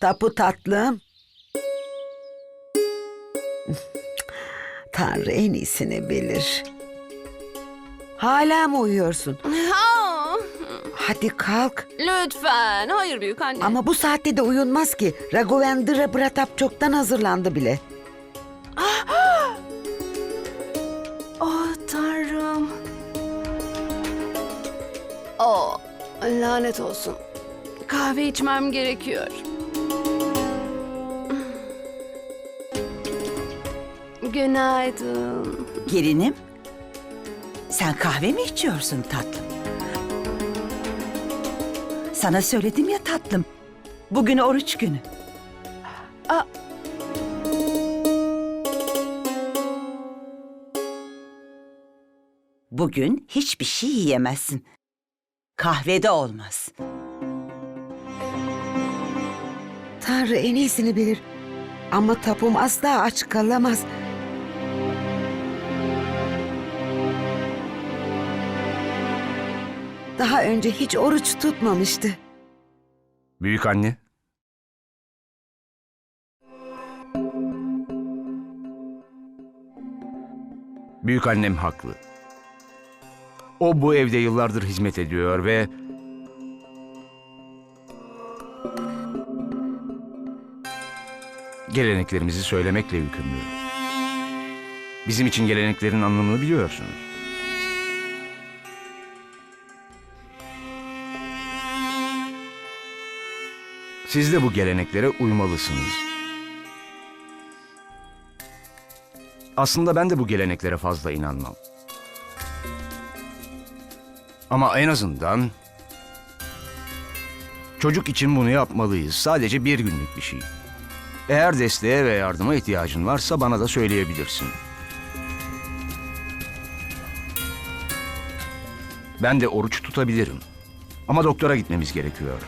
Tapu tatlım. Tanrı en iyisini bilir. Hala mı uyuyorsun? Ha, Hadi kalk. lütfen. Hayır büyük anne. Ama bu saatte de uyunmaz ki. Raghavendra Pratap çoktan hazırlandı bile. Oh tanrım. Oh lanet olsun. Kahve içmem gerekiyor. Günaydın. Gelinim, sen kahve mi içiyorsun tatlım? Sana söyledim ya tatlım, bugün oruç günü. Aa. Bugün hiçbir şey yiyemezsin. Kahve de olmaz. Tanrı en iyisini bilir. Ama tapum asla aç kalamaz. Daha önce hiç oruç tutmamıştı. Büyük anne. Büyük annem haklı. O bu evde yıllardır hizmet ediyor ve geleneklerimizi söylemekle yükümlü. Bizim için geleneklerin anlamını biliyorsunuz. Siz de bu geleneklere uymalısınız. Aslında ben de bu geleneklere fazla inanmam. Ama en azından çocuk için bunu yapmalıyız. Sadece bir günlük bir şey. Eğer desteğe ve yardıma ihtiyacın varsa bana da söyleyebilirsin. Ben de oruç tutabilirim. Ama doktora gitmemiz gerekiyor.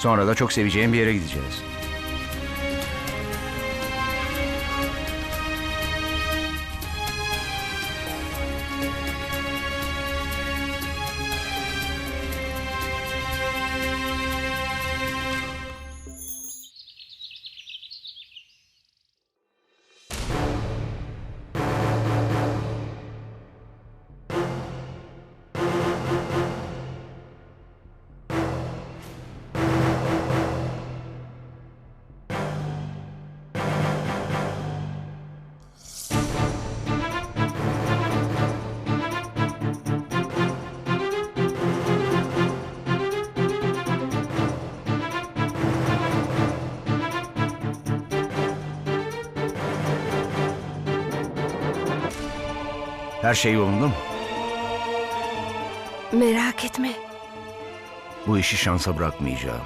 Sonra da çok seveceğim bir yere gideceğiz. Her şey yolunda mı? Merak etme. Bu işi şansa bırakmayacağım.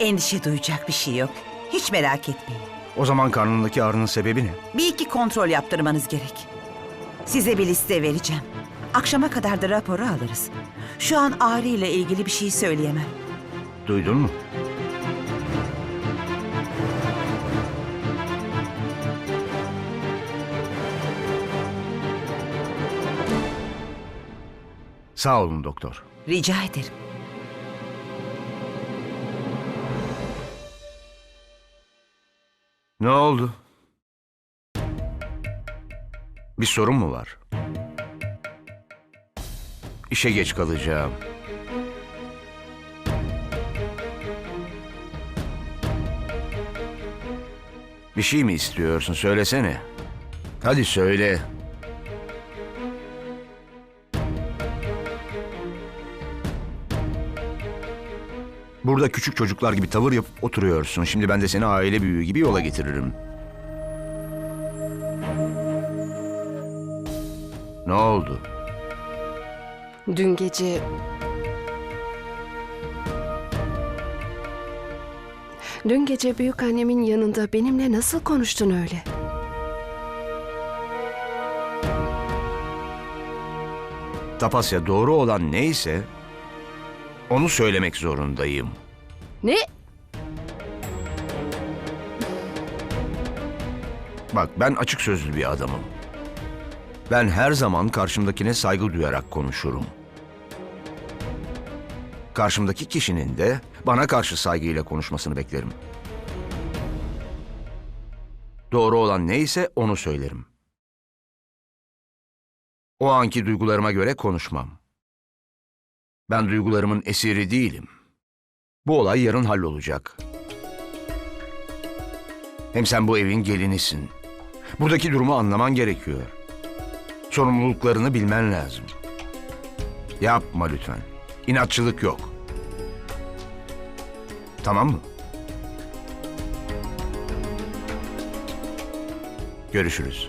Endişe duyacak bir şey yok. Hiç merak etmeyin. O zaman karnındaki ağrının sebebi ne? Bir iki kontrol yaptırmanız gerek. Size bir liste vereceğim. Akşama kadar da raporu alırız. Şu an ağrı ile ilgili bir şey söyleyemem. Duydun mu? Sağ olun doktor. Rica ederim. Ne oldu? Bir sorun mu var? İşe geç kalacağım. Bir şey mi istiyorsun? Söylesene. Hadi söyle. Burada küçük çocuklar gibi tavır yapıp oturuyorsun. Şimdi ben de seni aile büyüğü gibi yola getiririm. Ne oldu? Dün gece... Dün gece büyük annemin yanında benimle nasıl konuştun öyle? Tapasya doğru olan neyse onu söylemek zorundayım. Ne? Bak ben açık sözlü bir adamım. Ben her zaman karşımdakine saygı duyarak konuşurum. Karşımdaki kişinin de bana karşı saygıyla konuşmasını beklerim. Doğru olan neyse onu söylerim. O anki duygularıma göre konuşmam. Ben duygularımın esiri değilim. Bu olay yarın hallolacak. Hem sen bu evin gelinisin. Buradaki durumu anlaman gerekiyor. Sorumluluklarını bilmen lazım. Yapma lütfen. İnatçılık yok. Tamam mı? Görüşürüz.